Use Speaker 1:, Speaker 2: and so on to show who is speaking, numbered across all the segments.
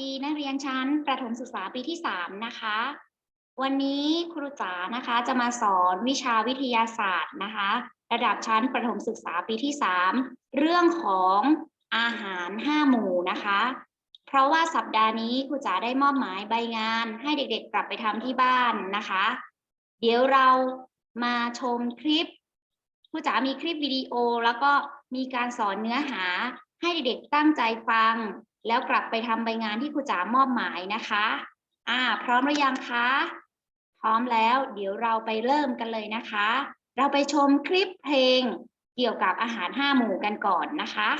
Speaker 1: ดีนักเรียนชั้นประถมศึกษาปีที่ 3 นะคะ วันนี้ครูจ๋านะคะจะมาสอนวิชาวิทยาศาสตร์นะคะ ระดับชั้นประถมศึกษาปีที่ 3 เรื่องของอาหาร 5 หมู่นะคะ เพราะว่าสัปดาห์นี้ครูจ๋าได้มอบหมายใบงาน ให้เด็กๆ กลับไปทำที่บ้านนะคะ เดี๋ยวเรามาชมคลิปครูจ๋ามีคลิปวิดีโอแล้วก็มีการสอนเนื้อหาให้เด็กๆตั้งใจฟัง แล้วกลับไปทำใบงานที่ครูจ๋ามอบหมายนะคะ อ่า พร้อมหรือยังคะ พร้อมแล้ว เดี๋ยวเราไปเริ่มกันเลยนะคะ เราไปชมคลิปเพลงเกี่ยวกับอาหารห้าหมู่กันก่อนนะคะ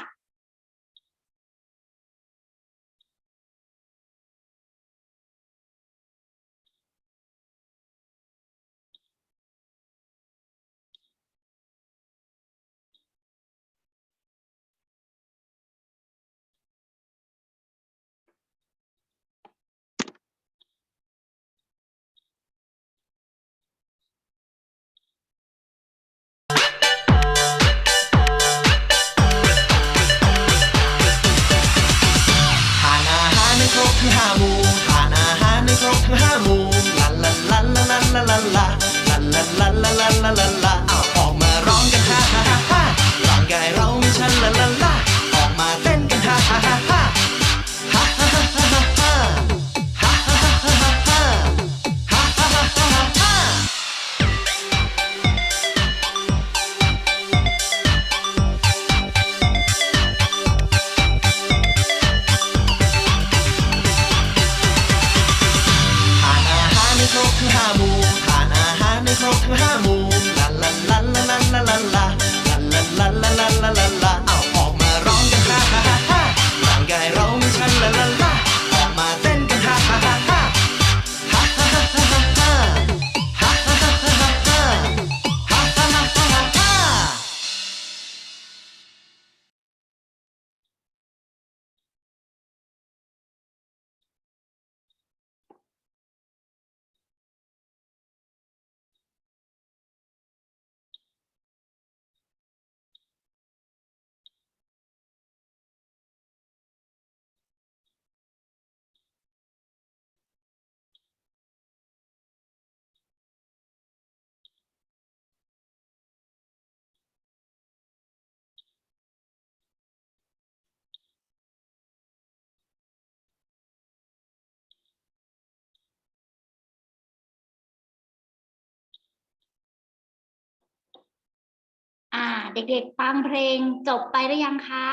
Speaker 2: เด็
Speaker 1: กๆฟังเพลงจบไปหรือยังคะ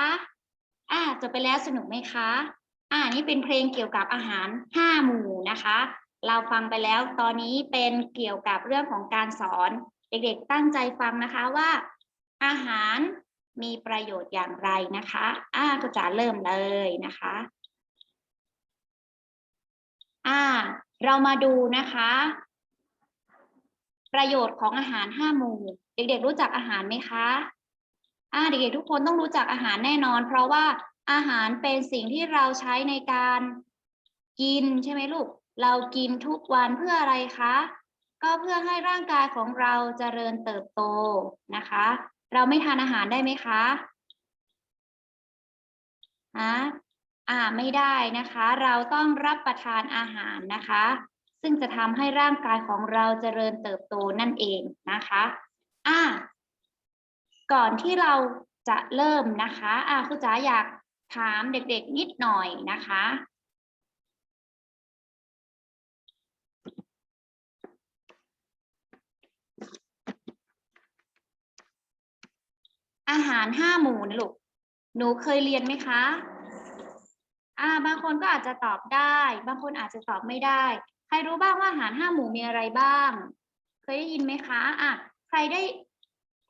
Speaker 1: อ่าจบไปแล้วสนุกไหมคะ อ่านี่เป็นเพลงเกี่ยวกับอาหารห้าหมู่นะคะ เราฟังไปแล้วตอนนี้เป็นเกี่ยวกับเรื่องของการสอน เด็กๆตั้งใจฟังนะคะว่า อาหารมีประโยชน์อย่างไรนะคะ อ่าก็จะเริ่มเลยนะคะ อ่า เรามาดูนะคะ ประโยชน์ของอาหารห้าหมู่เด็กๆรู้จักอาหารไหมคะอ่าเด็กๆทุกคนต้องรู้จักอาหารแน่นอน เพราะว่าอาหารเป็นสิ่งที่เราใช้ในการกินใช่ไหมลูก เรากินทุกวันเพื่ออะไรคะ ก็เพื่อให้ร่างกายของเราเจริญเติบโตนะคะ เราไม่ทานอาหารได้ไหมคะฮะอ่าไม่ได้นะคะ เราต้องรับประทานอาหารนะคะ ซึ่งจะทำให้ร่างกายของเราเจริญเติบโตนั่นเองนะคะอ่าก่อนที่เราจะเริ่มนะคะอ่าครูจ๋าอยากถามเด็กๆนิดหน่อยนะคะอาหารห้าหมู่นะลูก หนูเคยเรียนไหมคะ อ่า บางคนก็อาจจะตอบได้ บางคนอาจจะตอบไม่ได้ รรู้บ้างว่าอาหารห้าหมู่มีอะไรบ้าง เคยได้ยินไหมคะอะใครได้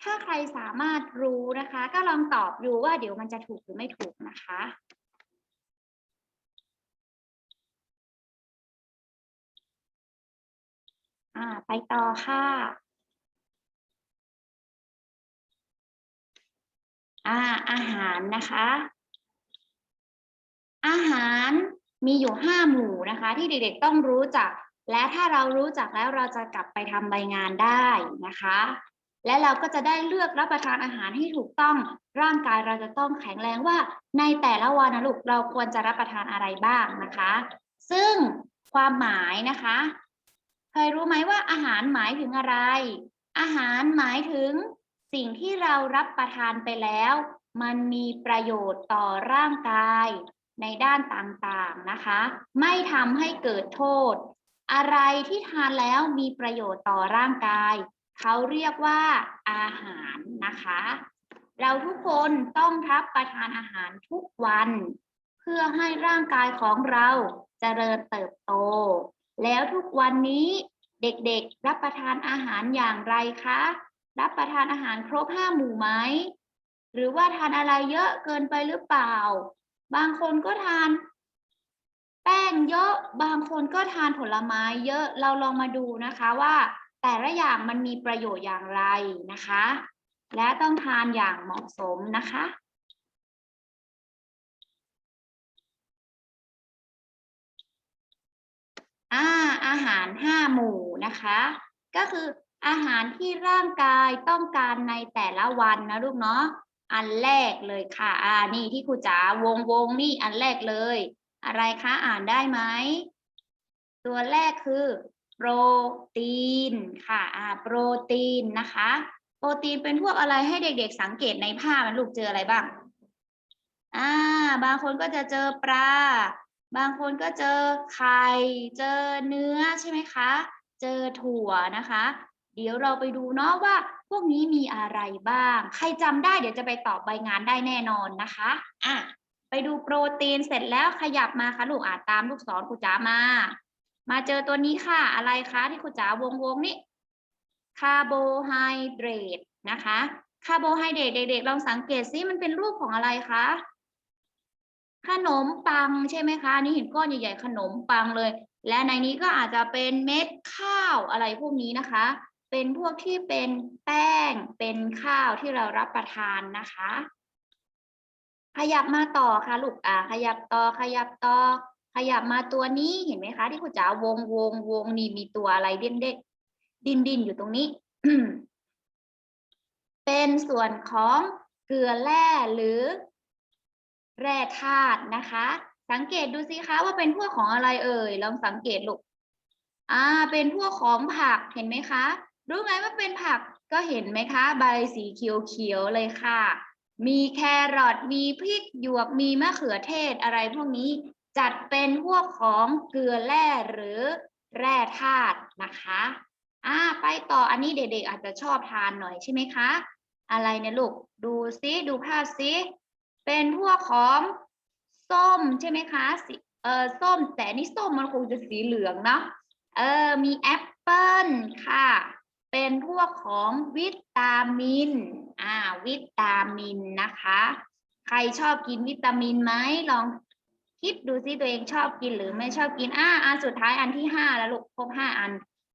Speaker 1: ถ้าใครสามารถรู้นะคะ ก็ลองตอบดูว่าเดี๋ยวมันจะถูกหรือไม่ถูกนะคะอ่าไปต่อค่ะอ่าอาหารนะคะ อาหาร มีอยู่ห้าหมู่นะคะ ที่เด็กๆต้องรู้จัก และถ้าเรารู้จักแล้วเราจะกลับไปทำใบงานได้นะคะ และเราก็จะได้เลือกรับประทานอาหารให้ถูกต้อง ร่างกายเราจะต้องแข็งแรงว่า ในแต่ละวันนะลูกเราควรจะรับประทานอะไรบ้างนะคะ ซึ่งความหมายนะคะ เคยรู้ไหมว่าอาหารหมายถึงอะไร อาหารหมายถึงสิ่งที่เรารับประทานไปแล้ว มันมีประโยชน์ต่อร่างกาย ในด้านต่างๆนะคะ ไม่ทำให้เกิดโทษ อะไรที่ทานแล้วมีประโยชน์ต่อร่างกาย เขาเรียกว่าอาหารนะคะ เราทุกคนต้องรับประทานอาหารทุกวัน เพื่อให้ร่างกายของเราเจริญเติบโต แล้วทุกวันนี้เด็กๆรับประทานอาหารอย่างไรคะ รับประทานอาหารครบห้าหมู่ไหมหรือว่าทานอะไรเยอะเกินไปหรือเปล่า บางคนก็ทานแป้งเยอะ บางคนก็ทานผลไม้เยอะ เราลองมาดูนะคะว่าแต่ละอย่างมันมีประโยชน์อย่างไรนะคะ และต้องทานอย่างเหมาะสมนะคะอาอาหารห้าหมู่นะคะ ก็คืออาหารที่ร่างกายต้องการในแต่ละวันนะลูกเนาะ อันแรกเลยค่ะ อ่า นี่ที่ครูจ๋าวงวงนี่อันแรกเลย อะไรคะอ่านได้ไหม ตัวแรกคือโปรตีนค่ะ อ่า โปรตีนนะคะ โปรตีนเป็นพวกอะไรให้เด็กๆ สังเกตในภาพมันลูกเจออะไรบ้าง อ่า บางคนก็จะเจอปลา บางคนก็เจอไข่ เจอเนื้อใช่ไหมคะ เจอถั่วนะคะ เดี๋ยวเราไปดูเนาะว่า พวกนี้มีอะไรบ้าง ใครจำได้เดี๋ยวจะไปตอบใบงานได้แน่นอนนะคะอะไปดูโปรตีนเสร็จแล้วขยับมาค่ะลูกอ่านตามลูกศรครูจ๋ามา มาเจอตัวนี้ค่ะ อะไรคะที่ครูจ๋าวงวงๆนี่คาร์โบไฮเดรตนะคะคาร์โบไฮเดรตเด็กๆลองสังเกตซิมันเป็นรูปของอะไรคะขนมปังใช่ไหมคะนี่เห็นก้อนใหญ่ๆขนมปังเลย และในนี้ก็อาจจะเป็นเม็ดข้าวอะไรพวกนี้นะคะ เป็นพวกที่เป็นแป้งเป็นข้าวที่เรารับประทานนะคะ ขยับมาต่อค่ะลูกอ่าขยับต่อขยับต่อขยับมาตัวนี้เห็นไหมคะ ที่คุณจ๋าวงวงวงนี่มีตัวอะไรเด้งๆดินดินอยู่ตรงนี้ เป็นส่วนของเกลือแร่หรือ แร่ธาตุนะคะ สังเกตดูสิคะว่าเป็นพวกของอะไรเอ่ยลองสังเกตลูกอ่า เป็นพวกของผักเห็นไหมคะ รู้ไหมว่าเป็นผักก็เห็นไหมคะ ใบสีเขียวๆเลยค่ะ มีแครอทมีพริกหยวกมีมะเขือเทศอะไรพวกนี้จัดเป็นพวกของเกลือแร่หรือแร่ธาตุนะคะอ่าไปต่ออันนี้เด็กๆอาจจะชอบทานหน่อยใช่ไหมคะ อะไรเนี่ยลูกดูซิดูภาพซิเป็นพวกของส้มใช่ไหมคะสีเออส้มแต่นี่ส้มมันคงจะสีเหลืองเนาะเออมีแอปเปิลค่ะ เป็นพวกของวิตามิน อ่า วิตามินนะคะ ใครชอบกินวิตามินไหมลองคิดดูซิตัวเองชอบกินหรือไม่ชอบกิน อ่า อันสุดท้ายอันที่ห้าแล้วลูกครบห้าอัน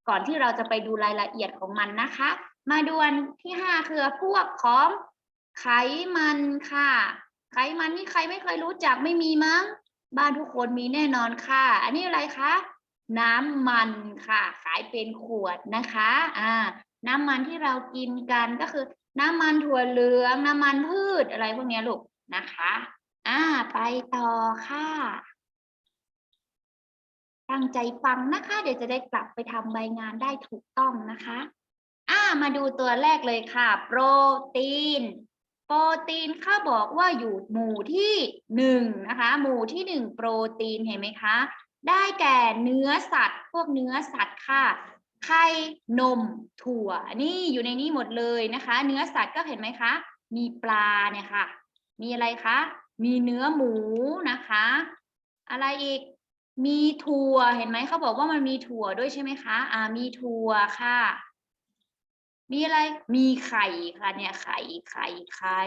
Speaker 1: ก่อนที่เราจะไปดูรายละเอียดของมันนะคะ มาดูอันที่ห้าคือพวกของไขมันค่ะ ไขมันนี่ใครไม่เคยรู้จักไม่มีมั้ง บ้านทุกคนมีแน่นอนค่ะ อันนี้อะไรคะ น้ำมันค่ะ ขายเป็นขวดนะคะอ่าน้ำมันที่เรากินกันก็คือ น้ำมันถั่วเหลืองน้ำมันพืชอะไรพวกนี้ลูกนะคะอ่าไปต่อค่ะตั้งใจฟังนะคะ เดี๋ยวจะได้กลับไปทำใบงานได้ถูกต้องนะคะอ่ามาดูตัวแรกเลยค่ะ โปรตีน โปรตีนเขาบอกว่าอยู่หมู่ที่หนึ่งนะคะ หมู่ที่หนึ่งโปรตีนเห็นไหมคะ ได้แก่เนื้อสัตว์ พวกเนื้อสัตว์ค่ะ ไข่ นม ถั่ว นี่อยู่ในนี้หมดเลยนะคะ เนื้อสัตว์ก็เห็นไหมคะ มีปลาเนี่ยค่ะ มีอะไรคะ มีเนื้อหมูนะคะ อะไรอีก มีถั่ว เห็นไหมเขาบอกว่ามันมีถั่วด้วยใช่ไหมคะ อ่า มีถั่วค่ะ มีอะไร มีไข่ค่ะเนี่ยไข่ ไข่ ไข่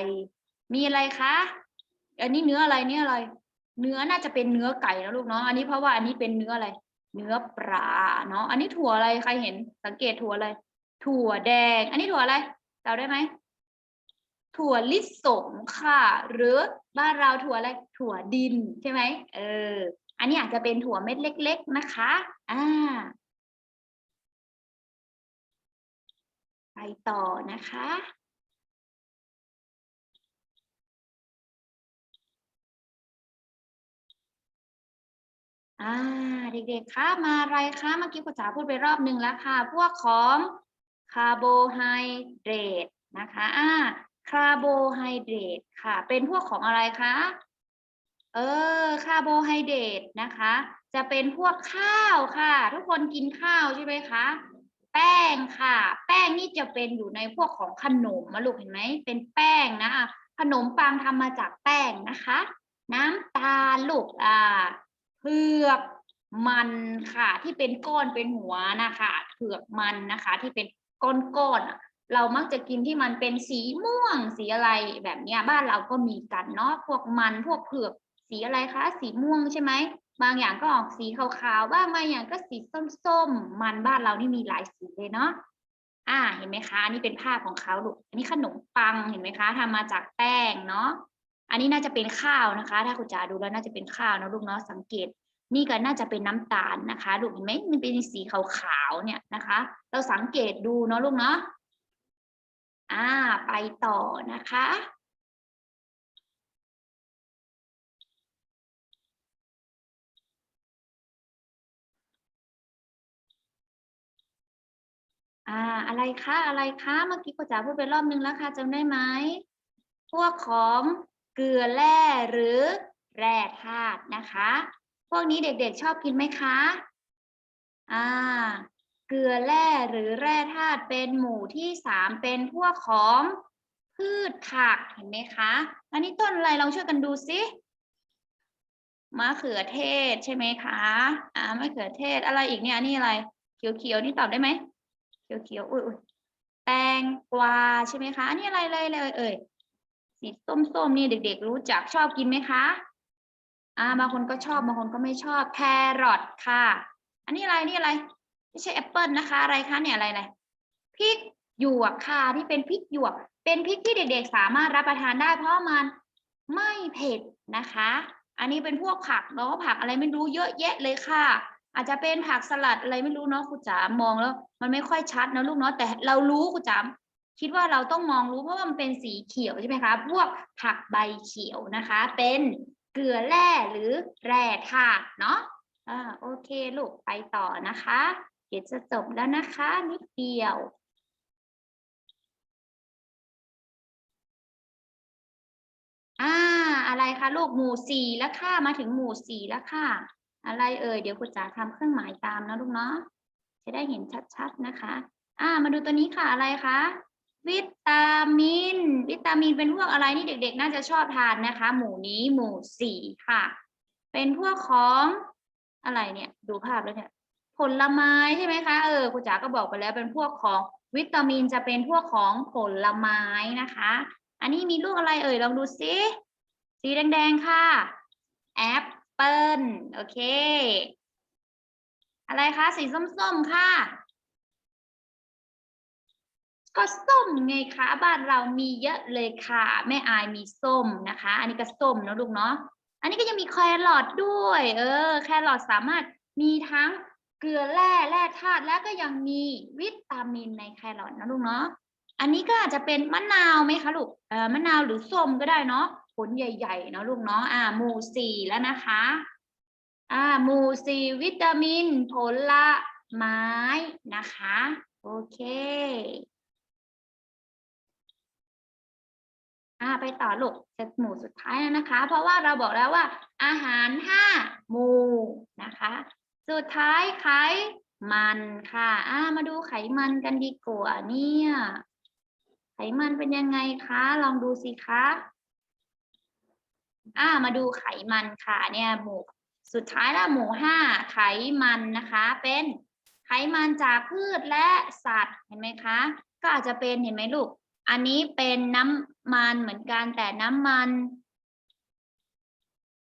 Speaker 1: มีอะไรคะ อันนี้เนื้ออะไรเนี่ยอะไร เนื้อน่าจะเป็นเนื้อไก่นะลูกเนาะ อันนี้เพราะว่าอันนี้เป็นเนื้ออะไร เนื้อปลาเนาะ อันนี้ถั่วอะไรใครเห็น สังเกตถั่วอะไร ถั่วแดง อันนี้ถั่วอะไรเดาได้ไหม ถั่วลิสงค่ะ หรือบ้านเราถั่วอะไร ถั่วดินใช่ไหม เออ อันนี้อาจจะเป็นถั่วเม็ดเล็ก ๆ นะคะ อ่า ไปต่อนะคะ อ่าเด็กๆคะมาอะไรคะเมื่อกี้ครูจ๋าพูดไปรอบหนึ่งแล้วค่ะ พวกของคาร์โบไฮเดรตนะคะอ่าคาร์โบไฮเดรตค่ะ เป็นพวกของอะไรคะเออคาร์โบไฮเดรตนะคะ จะเป็นพวกข้าวค่ะ ทุกคนกินข้าวใช่ไหมคะแป้งค่ะ แป้งนี่จะเป็นอยู่ในพวกของขนมมาลูกเห็นไหมเป็นแป้งนะขนมปังทำมาจากแป้งนะคะ น้ำตาลลูกอ่า เผือกมันค่ะ ที่เป็นก้อนเป็นหัวนะคะเผือกมันนะคะ ที่เป็นก้อนๆอะเรามักจะกินที่มันเป็นสีม่วงสีอะไรแบบเนี้ยบ้านเราก็มีกันเนาะพวกมันพวกเผือกสีอะไรคะสีม่วงใช่ไหมบางอย่างก็ออกสีขาวๆบ้างบางอย่างก็สีส้มๆมันบ้านเรานี่มีหลายสีเลยเนาะอ่าเห็นไหมคะนนี้เป็นภาพของเขาลูกอันนี้ขนมปังเห็นไหมคะทำมาจากแป้งเนาะ อันนี้น่าจะเป็นข้าวนะคะ ถ้าคุณจ๋าดูแล้วน่าจะเป็นข้าวนะลูกเนาะสังเกต นี่ก็น่าจะเป็นน้ำตาลนะคะลูกเห็นไหมมันเป็นสีขาวๆเนี่ยนะคะ เราสังเกตดูเนาะลูกเนาะอ่าไปต่อนะคะอ่าอะไรคะอะไรคะเมื่อกี้พ่อจ๋าพูดไปรอบนึงแล้วค่ะจำได้ไหมพวกของ เกลือแร่หรือแร่ธาตุนะคะ พวกนี้เด็กๆชอบกินไหมคะอ่าเกลือแร่หรือแร่ธาตุเป็นหมู่ที่สามเป็นพวกของพืชผักเห็นไหมคะ อันนี้ต้นอะไรลองช่วยกันดูสิมะเขือเทศใช่ไหมคะอ่ามะเขือเทศอะไรอีกเนี่ยนี่อะไร เขียวๆนี่ตอบได้ไหมเขียวๆอุ้ยอุ้ยแตงกวาใช่ไหมคะอันนี้อะไรเลยเลยเอ่ย สีส้มๆนี่เด็ก ๆ รู้จักชอบกินไหมคะอ่าบางคนก็ชอบบางคนก็ไม่ชอบแครอทค่ะ อันนี้อะไรนี่อะไรไม่ใช่แอปเปิลนะคะอะไรคะเนี่ยอะไรอะไรพริกหยวกค่ะที่เป็นพริกหยวก เป็นพริกที่เด็ก ๆ สามารถรับประทานได้ เพราะมันไม่เผ็ดนะคะ อันนี้เป็นพวกผักเนาะผักอะไรไม่รู้เยอะแยะเลยค่ะ อาจจะเป็นผักสลัดอะไรไม่รู้เนาะครูจ๋ามองแล้ว มันไม่ค่อยชัดนะลูกเนาะแต่เรารู้ครูจ๋า คิดว่าเราต้องมองรู้เพราะว่ามันเป็นสีเขียวใช่ไหมคะ พวกผักใบเขียวนะคะ เป็นเกลือแร่หรือแร่ธาตุเนาะอ่าโอเคลูกไปต่อนะคะ เดี๋ยวจะจบแล้วนะคะ นิดเดียวอ่าอะไรคะลูกหมู่สี่แล้วค่ะมาถึงหมู่สี่แล้วค่ะ อะไรเอ่ยเดี๋ยวคุณจ๋าทำเครื่องหมายตามนะลูกเนาะจะได้เห็นชัดๆนะคะ อ่า มาดูตัวนี้ค่ะอะไรคะ วิตามิน วิตามินเป็นพวกอะไรนี่เด็ก ๆ น่าจะชอบทานนะคะ หมูนี้หมูสี่ค่ะ เป็นพวกของอะไรเนี่ย ดูภาพแล้วเนี่ยผลไม้ใช่ไหมคะเออคุณจ๋าก็บอกไปแล้วเป็นพวกของวิตามินจะเป็นพวกของผลไม้นะคะ อันนี้มีลูกอะไรเอ่ยลองดูซิสีแดงๆค่ะแอปเปิลโอเค อะไรคะสีส้มๆค่ะ ก็ส้มไงคะบ้านเรามีเยอะเลยค่ะ แม่อายมีส้มนะคะ อันนี้ก็ส้มเนาะลูกเนาะอันนี้ก็ยังมีแครอทด้วย เออ แครอทสามารถมีทั้งเกลือแร่แร่ธาตุและก็ยังมีวิตามินในแครอทนะลูกเนาะอันนี้ก็อาจจะเป็นมะนาวไหมคะลูกเออมะนาวหรือส้มก็ได้เนาะผลใหญ่ๆเนาะลูกเนาะอ่าหมู่สี่แล้วนะคะอ่าหมู่สี่วิตามินผลละไม้นะคะ โอเค อ่าไปต่อลูกจะหมู่สุดท้ายแล้วนะคะ เพราะว่าเราบอกแล้วว่า อาหารห้าหมู่นะคะ สุดท้ายไขมันค่ะ อ่ามาดูไขมันกันดีกว่าเนี่ยไขมันเป็นยังไงคะ ลองดูสิคะอ่ามาดูไขมันค่ะ เนี่ยหมู่สุดท้ายแล้วหมู่ห้าไขมันนะคะ เป็นไขมันจากพืชและสัตว์เห็นไหมคะ ก็อาจจะเป็นเห็นไหมลูก อันนี้เป็นน้ำมันเหมือนกันแต่น้ำมัน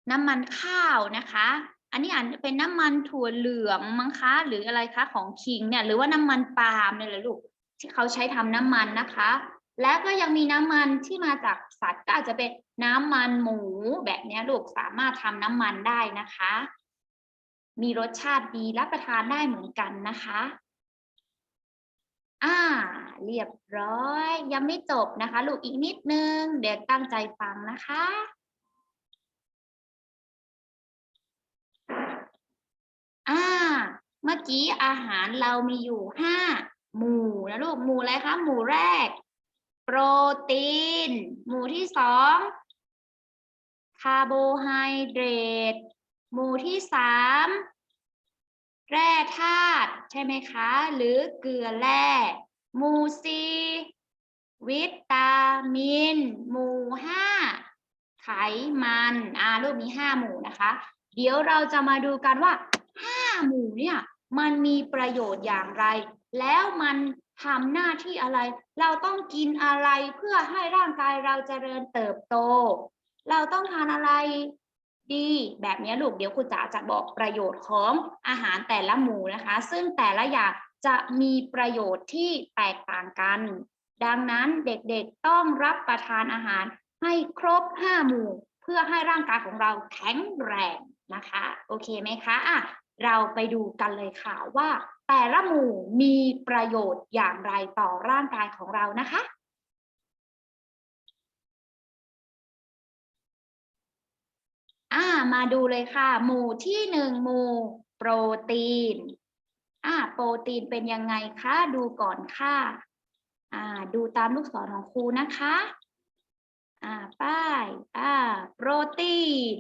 Speaker 1: น้ำมันข้าวนะคะ อันนี้อาจจะเป็นน้ำมันถั่วเหลืองมั้งคะหรืออะไรคะของคิงเนี่ยหรือว่าน้ำมันปาล์มเนี่ยแหละลูกที่เขาใช้ทำน้ำมันนะคะ และก็ยังมีน้ำมันที่มาจากสัตว์ก็อาจจะเป็นน้ำมันหมูแบบนี้ลูกสามารถทำน้ำมันได้นะคะ มีรสชาติดีรับประทานได้เหมือนกันนะคะ อ่า เรียบร้อย ยังไม่จบนะคะ ลูกอีกนิดนึง เดี๋ยวตั้งใจฟังนะคะ อ่า เมื่อกี้อาหารเรามีอยู่ห้าหมู่นะลูก หมู่อะไรคะ หมู่แรก โปรตีน หมู่ที่สองคาร์โบไฮเดรต หมู่ที่สาม แร่ธาตุใช่ไหมคะ หรือเกลือแร่หมู่สี่วิตามิน หมู่ห้าไขมันอ่ารูปนี้ห้าหมู่นะคะ เดี๋ยวเราจะมาดูกันว่าห้าหมู่เนี่ยมันมีประโยชน์อย่างไร แล้วมันทำหน้าที่อะไร เราต้องกินอะไรเพื่อให้ร่างกายเราเจริญเติบโต เราต้องทานอะไร ดี แบบนี้ลูกเดี๋ยวครูจ๋าจะบอกประโยชน์ของอาหารแต่ละหมู่นะคะ ซึ่งแต่ละอย่างจะมีประโยชน์ที่แตกต่างกัน ดังนั้นเด็กๆต้องรับประทานอาหารให้ครบห้าหมู่ เพื่อให้ร่างกายของเราแข็งแรงนะคะ โอเคไหมคะอะเราไปดูกันเลยค่ะว่า แต่ละหมู่มีประโยชน์อย่างไรต่อร่างกายของเรานะคะ มาดูเลยค่ะ หมู่ที่หนึ่งหมู่โปรตีนอ่าโปรตีนเป็นยังไงคะดูก่อนค่ะอ่าดูตามลูกศรของครูนะคะอ่าป้ายอ่าโปรตีน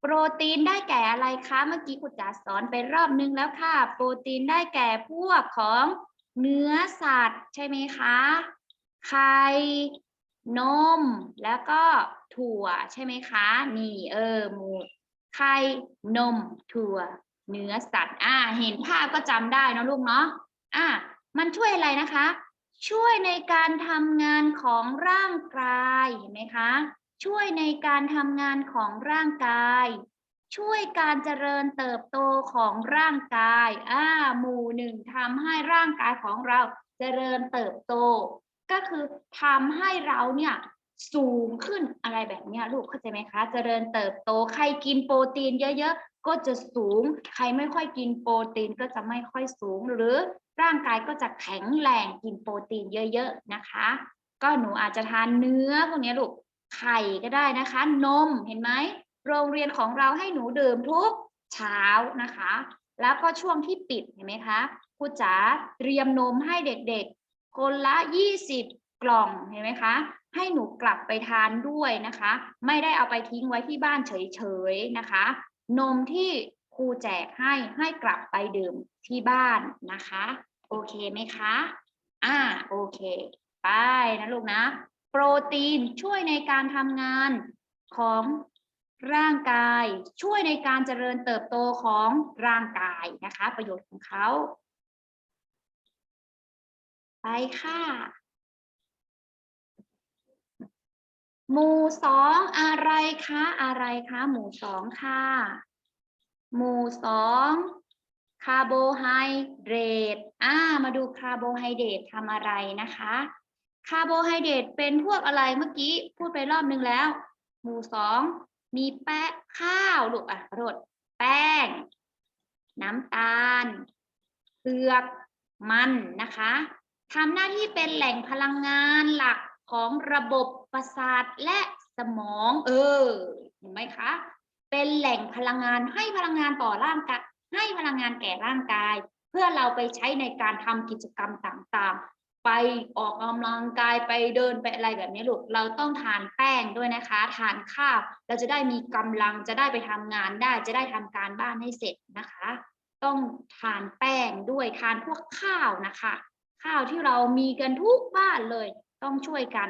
Speaker 1: โปรตีนได้แก่อะไรคะเมื่อกี้ครูจ๋าสอนไปรอบนึงแล้วค่ะ โปรตีนได้แก่พวกของเนื้อสัตว์ใช่ไหมคะไข่ นม แล้วก็ถั่วใช่ไหมคะ นี่เออหมูไข่นม ถั่ว เนื้อสัตว์อ่าเห็นภาพก็จำได้นะลูกเนาะอ่ามันช่วยอะไรนะคะ ช่วยในการทำงานของร่างกายเห็นไหมคะ ช่วยในการทำงานของร่างกาย ช่วยการเจริญเติบโตของร่างกายอ่าหมู่หนึ่งทำให้ร่างกายของเราเจริญเติบโต ก็คือทำให้เราเนี่ยสูงขึ้นอะไรแบบนี้ลูกเข้าใจไหมคะเจริญเติบโตใครกินโปรตีนเยอะๆ ก็จะสูง ใครไม่ค่อยกินโปรตีนก็จะไม่ค่อยสูง หรือร่างกายก็จะแข็งแรงกินโปรตีนเยอะๆนะคะ ก็หนูอาจจะทานเนื้อพวกนี้ลูกไข่ก็ได้นะคะ นมเห็นไหมโรงเรียนของเราให้หนูดื่มทุกเช้านะคะ แล้วก็ช่วงที่ปิดเห็นไหมคะครูจ๋าเตรียมนมให้เด็กๆ คนละ 20 กล่องเห็นไหมคะ ให้หนูกลับไปทานด้วยนะคะ ไม่ได้เอาไปทิ้งไว้ที่บ้านเฉยๆนะคะ นมที่ครูแจกให้ให้กลับไปดื่มที่บ้านนะคะ โอเคไหมคะ อ่าโอเค ไปนะลูกนะ โปรตีนช่วยในการทำงานของร่างกายช่วยในการเจริญเติบโตของร่างกายนะคะ ประโยชน์ของเขา ไปค่ะ หมู่สองอะไรคะอะไรคะหมู่สองค่ะ หมู่สองคาร์โบไฮเดรตอ่ามาดูคาร์โบไฮเดรตทำอะไรนะคะ คาร์โบไฮเดรตเป็นพวกอะไรเมื่อกี้พูดไปรอบนึงแล้ว หมู่สองมีแป้งข้าวลูกอะขอโทษแป้ง น้ำตาลเผือกมันนะคะ ทำหน้าที่เป็นแหล่งพลังงานหลักของระบบประสาทและสมอง เออเห็นไหมคะ เป็นแหล่งพลังงานให้พลังงานต่อร่างกายให้พลังงานแก่ร่างกาย เพื่อเราไปใช้ในการทำกิจกรรมต่างๆ ไปออกกำลังกายไปเดินไปอะไรแบบนี้ลูกเราต้องทานแป้งด้วยนะคะ ทานข้าวเราจะได้มีกำลังจะได้ไปทำงานได้ จะได้ทำการบ้านให้เสร็จนะคะ ต้องทานแป้งด้วยทานพวกข้าวนะคะ ข้าวที่เรามีกันทุกบ้านเลยต้องช่วยกัน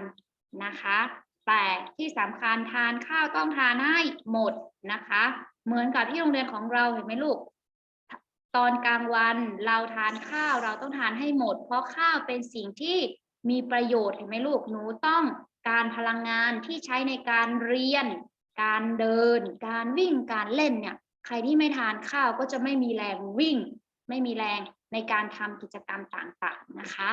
Speaker 1: นะคะ แต่ที่สำคัญทานข้าวต้องทานให้หมดนะคะ เหมือนกับที่โรงเรียนของเราเห็นไหมลูก ตอนกลางวันเราทานข้าวเราต้องทานให้หมด เพราะข้าวเป็นสิ่งที่มีประโยชน์เห็นไหมลูกหนูต้องการพลังงานที่ใช้ในการเรียน การเดิน การวิ่งการเล่นเนี่ยใครที่ไม่ทานข้าวก็จะไม่มีแรงวิ่ง ไม่มีแรงในการทำกิจกรรมต่างๆนะคะ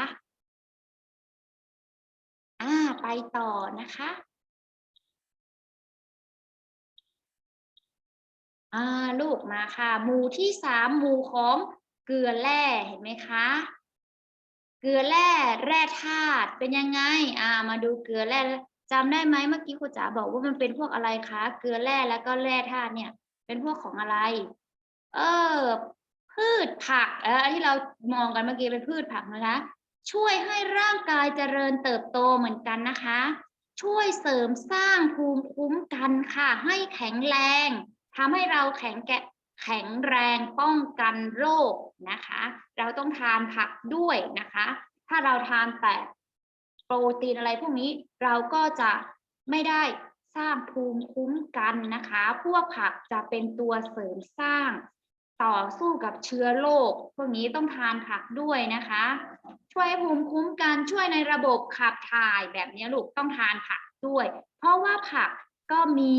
Speaker 1: อ่าไปต่อนะคะอ่าลูกมาค่ะ หมู่ที่สามหมู่ของเกลือแร่เห็นไหมคะเกลือแร่แร่ธาตุเป็นยังไง อ่า มาดูเกลือแร่จำได้ไหมเมื่อกี้ครูจ๋าบอกว่ามันเป็นพวกอะไรคะ เกลือแร่แล้วก็แร่ธาตุเนี่ย เป็นพวกของอะไร เออ พืชผักเออที่เรามองกันเมื่อกี้เป็นพืชผักนะคะ ช่วยให้ร่างกายเจริญเติบโตเหมือนกันนะคะ ช่วยเสริมสร้างภูมิคุ้มกันค่ะ ให้แข็งแรงทำให้เราแข็งแกะแข็งแรงป้องกันโรคนะคะ เราต้องทานผักด้วยนะคะ ถ้าเราทานแต่โปรตีนอะไรพวกนี้เราก็จะไม่ได้สร้างภูมิคุ้มกันนะคะ พวกผักจะเป็นตัวเสริมสร้าง ต่อสู้กับเชื้อโรคพวกนี้ต้องทานผักด้วยนะคะ ช่วยภูมิคุ้มกันช่วยในระบบขับถ่ายแบบนี้ลูกต้องทานผักด้วย เพราะว่าผักก็มี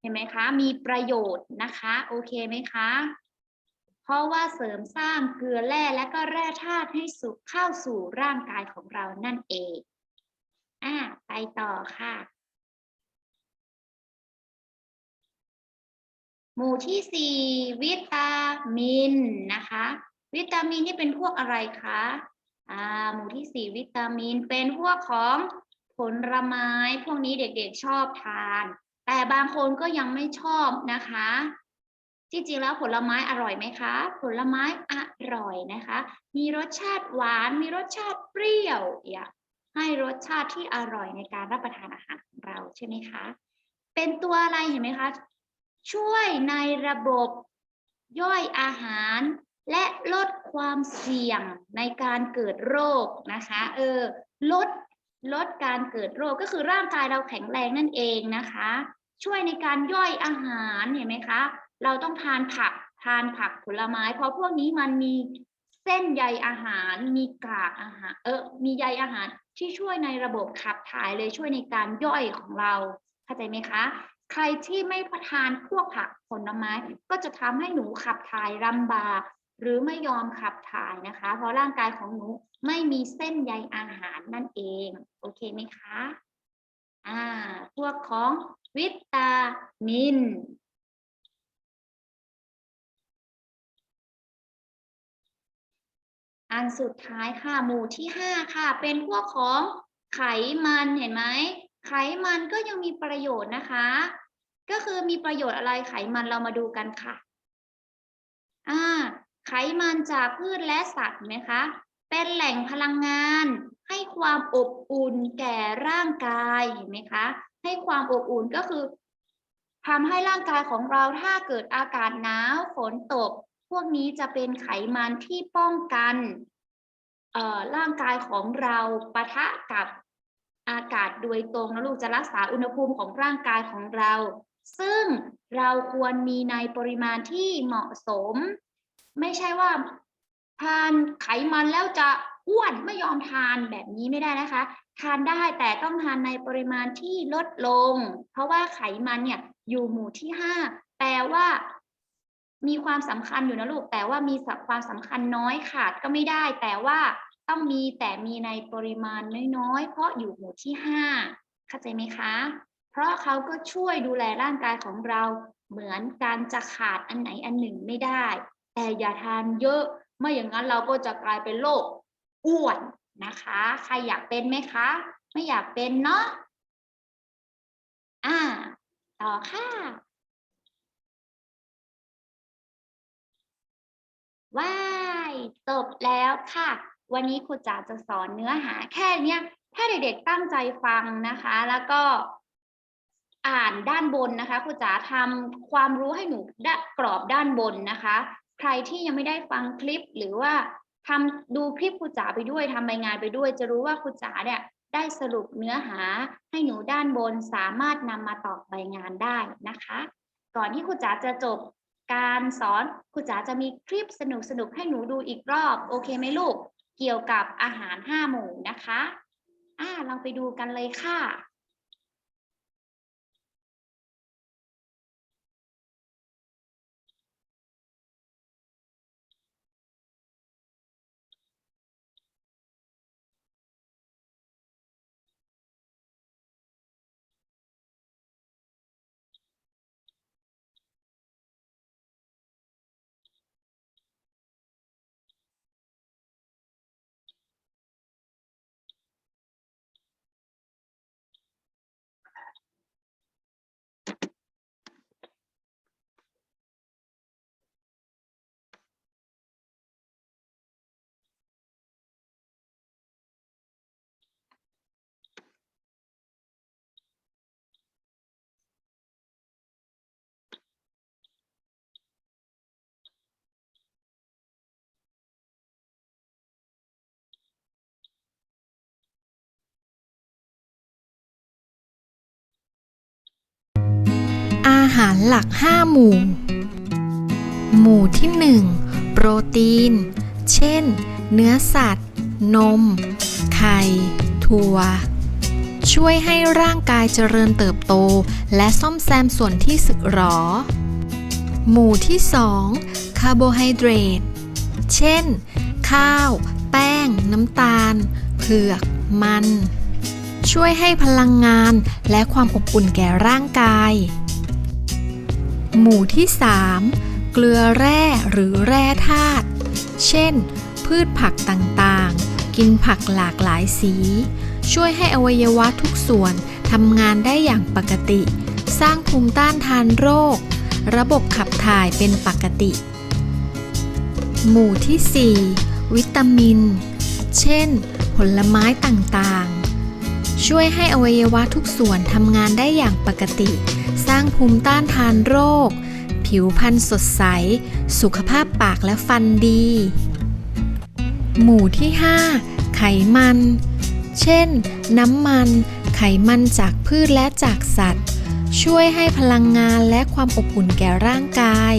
Speaker 1: เห็นไหมคะ มีประโยชน์นะคะ โอเคไหมคะ เพราะว่าเสริมสร้างเกลือแร่และก็แร่ธาตุให้สุขเข้าสู่ร่างกายของเรานั่นเองอ่าไปต่อค่ะ หมู่ที่สี่วิตามินนะคะ วิตามินนี่เป็นพวกอะไรคะอ่าหมู่ที่สี่วิตามินเป็นพวกของผลไม้พวกนี้เด็กๆชอบทาน แต่บางคนก็ยังไม่ชอบนะคะจริงๆแล้วผลไม้อร่อยไหมคะ ผลไม้อร่อยนะคะ มีรสชาติหวาน มีรสชาติเปรี้ยวอยากให้รสชาติที่อร่อยในการรับประทานอาหารของเราใช่ไหมคะ เป็นตัวอะไรเห็นไหมคะ ช่วยในระบบย่อยอาหาร และลดความเสี่ยงในการเกิดโรคนะคะเออลดลดการเกิดโรคก็คือร่างกายเราแข็งแรงนั่นเองนะคะ ช่วยในการย่อยอาหารเห็นไหมคะ เราต้องทานผักทานผักผลไม้ เพราะพวกนี้มันมีเส้นใยอาหาร มีกากอาหาร เออมีใยอาหารที่ช่วยในระบบขับถ่ายเลยช่วยในการย่อยของเราเข้าใจไหมคะ ใครที่ไม่ทานพวกผักผลไม้ ก็จะทำให้หนูขับถ่ายลำบากหรือไม่ยอมขับถ่ายนะคะ เพราะร่างกายของหนูไม่มีเส้นใยอาหารนั่นเอง โอเคไหมคะอ่าพวกของวิตามินอันสุดท้ายค่ะ หมู่ที่ห้าค่ะ เป็นพวกของไขมันเห็นไหม ไขมันก็ยังมีประโยชน์นะคะ ก็คือมีประโยชน์อะไรไขมันเรามาดูกันค่ะ อ่า ไขมันจากพืชและสัตว์ไหมคะ เป็นแหล่งพลังงาน ให้ความอบอุ่นแก่ร่างกายเห็นไหมคะ ให้ความอบอุ่นก็คือทำให้ร่างกายของเราถ้าเกิดอากาศหนาวฝนตก พวกนี้จะเป็นไขมันที่ป้องกันร่างกายของเราปะทะกับอากาศโดยตรงนะลูกจะรักษาอุณหภูมิของร่างกายของเรา ซึ่งเราควรมีในปริมาณที่เหมาะสม ไม่ใช่ว่าทานไขมันแล้วจะอ้วนไม่ยอมทานแบบนี้ไม่ได้นะคะ ทานได้แต่ต้องทานในปริมาณที่ลดลง เพราะว่าไขมันเนี่ยอยู่หมู่ที่ห้าแปลว่า มีความสำคัญอยู่นะลูก แต่ว่ามีความสำคัญน้อยขาดก็ไม่ได้ แต่ว่าต้องมีแต่มีในปริมาณน้อยๆ เพราะอยู่หมู่ที่ห้าเข้าใจไหมคะ ราะเขาก็ช่วยดูแลร่างกายของเราเหมือนการจะขาดอันไหนอันหนึ่งไม่ได้ แต่อย่าทานเยอะไม่อย่างนั้นเราก็จะกลายเป็นโรคอ้วนนะคะ ใครอยากเป็นไหมคะ ไม่อยากเป็นเนาะอ่า ต่อค่ะ ว้ายจบแล้วค่ะ วันนี้ครูจ๋าจะสอนเนื้อหาแค่เนี้ยถ้าเด็กๆตั้งใจฟังนะคะ แล้วก็ อ่านด้านบนนะคะครูจ๋าทำความรู้ให้หนูได้กรอบด้านบนนะคะ ใครที่ยังไม่ได้ฟังคลิปหรือว่าทำดูคลิปครูจ๋าไปด้วยทำใบงานไปด้วย จะรู้ว่าครูจ๋าเนี่ยได้สรุปเนื้อหาให้หนูด้านบนสามารถนำมาตอบใบงานได้นะคะ ก่อนที่ครูจ๋าจะจบการสอนครูจ๋าจะมีคลิปสนุกๆให้หนูดูอีกรอบ โอเคไหมลูก เกี่ยวกับอาหารห้าหมู่นะคะ อ่าเราไปดูกันเลยค่ะา
Speaker 3: รหลัก 5 หมู่ หมู่ที่ 1 โปรตีน เช่น เนื้อสัตว์ นม ไข่ ถั่ว ช่วยให้ร่างกายเจริญเติบโต และซ่อมแซมส่วนที่สึกหรอ หมู่ที่ 2 คาร์โบไฮเดรต เช่น ข้าว แป้ง น้ำตาล เผือก มันช่วยให้พลังงานและความอบอุ่นแก่ร่างกาย หมู่ที่ 3 เกลือแร่หรือแร่ธาตุ เช่น พืชผักต่างๆ กินผักหลากหลายสี ช่วยให้อวัยวะทุกส่วนทำงานได้อย่างปกติ สร้างภูมิต้านทานโรค ระบบขับถ่ายเป็นปกติ หมู่ที่ 4 วิตามิน เช่น ผลไม้ต่างๆ ช่วยให้อวัยวะทุกส่วนทำงานได้อย่างปกติ สร้างภูมิต้านทานโรค ผิวพรรณสดใส สุขภาพปากและฟันดี หมู่ที่ 5 ไขมัน เช่น น้ำมัน ไขมันจากพืชและจากสัตว์ ช่วยให้พลังงานและความอบอุ่นแก่ร่างกาย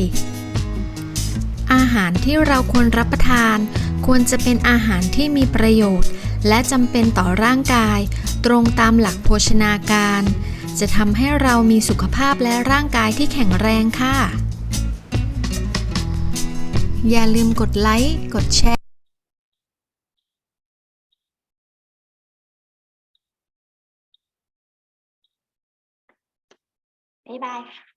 Speaker 3: อาหารที่เราควรรับประทานควรจะเป็นอาหารที่มีประโยชน์ และจำเป็นต่อร่างกาย ตรงตามหลักโภชนาการ จะทำให้เรามีสุขภาพและร่างกายที่แข็งแรงค่ะ อย่าลืมกดไลค์ กดแชร์
Speaker 1: บ๊ายบายค่ะ